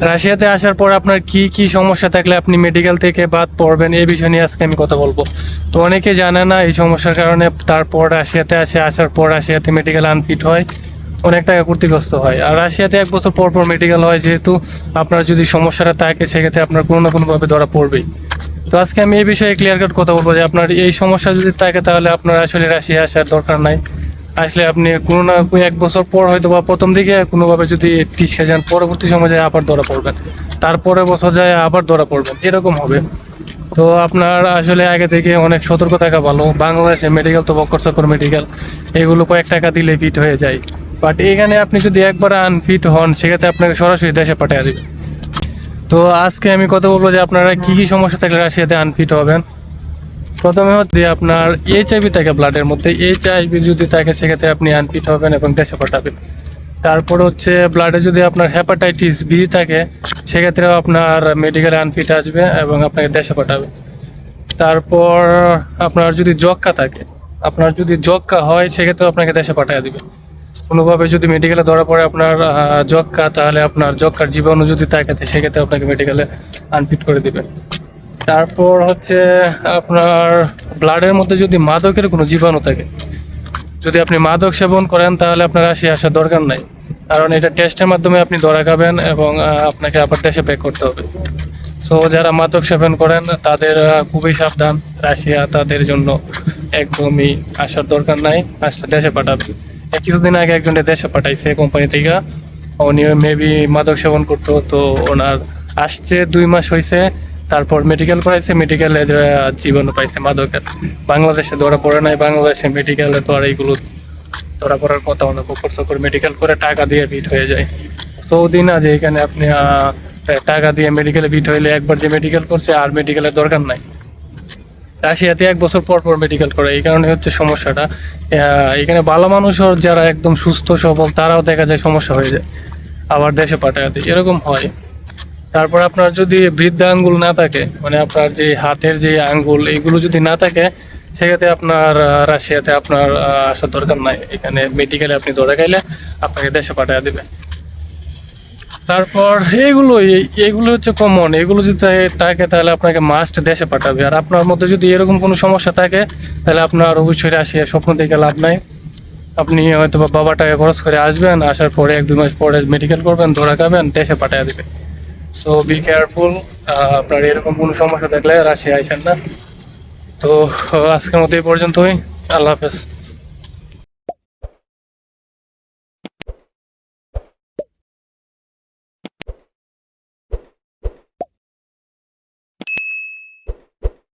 রাশিয়াতে আসার পর আপনার কি কি সমস্যা থাকলে আপনি মেডিকেল থেকে বাদ পড়বেন? এই বিষয় নিয়ে আজকে আমি কথা বলব। তো অনেকে জানে না এই সমস্যার কারণে তারপর রাশিয়াতে আসে, আসার পর রাশিয়াতে মেডিকেল আনফিট হয়, অনেক টাকা ক্ষতিগ্রস্ত হয়। আর রাশিয়াতে এক বছর পর পর মেডিকেল হয়, যেহেতু আপনার যদি সমস্যাটা থাকে, সেক্ষেত্রে আপনার কোনো না কোনোভাবে ধরা পড়বেই। তো আজকে আমি এই বিষয়ে ক্লিয়ার কাট কথা বলব যে আপনার এই সমস্যা যদি থাকে, তাহলে আপনার আসলে রাশিয়া আসার দরকার নাই। আসলে আপনি কোনো না এক বছর পর হয়তো বা প্রথম দিকে কোনোভাবে যদি টিসকে যান, পরবর্তী সময় যায় আবার ধরা পড়বেন। তারপরে বছর যায় আবার ধরা পড়বেন। এরকম হবে। তো আপনার আসলে আগে থেকে অনেক সতর্ক থাকা ভালো। বাংলাদেশে মেডিকেল তো বক্কর চক্কর মেডিকেল এগুলো কয়েক টাকা দিলে ফিট হয়ে যায়। বাট এখানে আপনি যদি একবার আনফিট হন, সেক্ষেত্রে আপনাকে সরাসরি দেশে পাঠিয়ে দেবে। তো আজকে আমি কথা বলব যে আপনারা কি কি সমস্যা থাকলে রাশিয়াতে আনফিট হবেন। প্রথমে হচ্ছে আপনার এইচআইভি থাকে ব্লাডের মধ্যে। এইচআইভি যদি থাকে, সেক্ষেত্রে আপনি আনফিট হবেন এবং দেশে পাঠাবেন। তারপর হচ্ছে ব্লাডে যদি আপনার হেপাটাইটিস বি থাকে, সেক্ষেত্রেও আপনার মেডিকেলে আনফিট আসবে এবং আপনাকে দেশে পাঠাবে। তারপর আপনার যদি যক্কা থাকে, আপনার যদি যক্কা হয়, সেক্ষেত্রেও আপনাকে দেশে পাঠিয়ে দেবে। কোনোভাবে যদি মেডিকেলে ধরা পড়ে আপনার যক্কা তাহলে আপনার যক্কার জীবাণু যদি থাকে সেক্ষেত্রে আপনাকে মেডিকেলে আনফিট করে দিবে। তারপর হচ্ছে আপনার ব্লাডের মধ্যে যদি মাদকের কোনো জীবাণু থাকে, যদি আপনি মাদক সেবন করেন, তাহলে আপনার আসি আসার দরকার নাই। কারণ এটা টেস্টের মাধ্যমে আপনি ধরা খাবেন এবং আপনাকে আবার দেশে ব্যাক করতে হবে। সো যারা মাদক সেবন করেন, তাদের খুবই সাবধান। রাশিয়া তাদের জন্য একদমই আসার দরকার নাই। আসলে দেশে পাঠাবে। কিছুদিন আগে একজনকে দেশে পাঠাইছে কোম্পানি থেকে। উনি মেবি মাদক সেবন করতো, তো ওনার আসছে, দুই মাস হয়েছে তারপর মেডিকেল করাইছে মেডিকেলে জীবন পাইছে মাদকের। বাংলাদেশে ধরা পড়ে নাই, বাংলাদেশে মেডিকেলে তো আর এইগুলো ধরা পড়ার কথা না বকর সকর মেডিকেল করে টাকা দিয়ে ভিট হয়ে যায়। সৌদি না যে এখানে আপনি টাকা দিয়ে মেডিকেলে ভিট হইলে একবার যে মেডিকেল করছে আর মেডিকেলের দরকার নাই। রাশিয়াতে এক বছর পর পর মেডিকেল করে, এই কারণে হচ্ছে সমস্যাটা। এখানে ভালো মানুষও যারা একদম সুস্থ, সবল, তারাও দেখা যায় সমস্যা হয়ে যায়। আবার দেশে দেয়, এরকম হয়। তারপর আপনার যদি বৃদ্ধা আঙ্গুল না থাকে মানে আপনার যে হাতের যে আঙ্গুল, এগুলো যদি না থাকে, সেক্ষেত্রে আপনার রাশিয়াতে আপনার আসার দরকার নাই। এখানে মেডিকেলে আপনি ধরে গেলে আপনাকে দেশে পাঠিয়ে দেবে। তারপর এগুলো এগুলো হচ্ছে কমন এগুলো যদি থাকে, তাহলে আপনাকে মাস্ট দেশে পাঠাবে। আর আপনার মধ্যে যদি এরকম কোনো সমস্যা থাকে, তাহলে আপনার অবশ্যই রাশিয়া স্বপ্ন দেখে লাভ নাই। আপনি হয়তো বাবা টাকা খরচ করে আসবেন, আসার পরে এক, দুই মাস পরে মেডিকেল করবেন, ধরা খাবেন, দেশে পাঠিয়ে দেবে। সো বি কেয়ারফুল আপনার এরকম কোনো সমস্যা থাকলে রাশিয়া আইসেন না। তো আজকের মতো এই পর্যন্তই। আল্লাহ হাফেজ।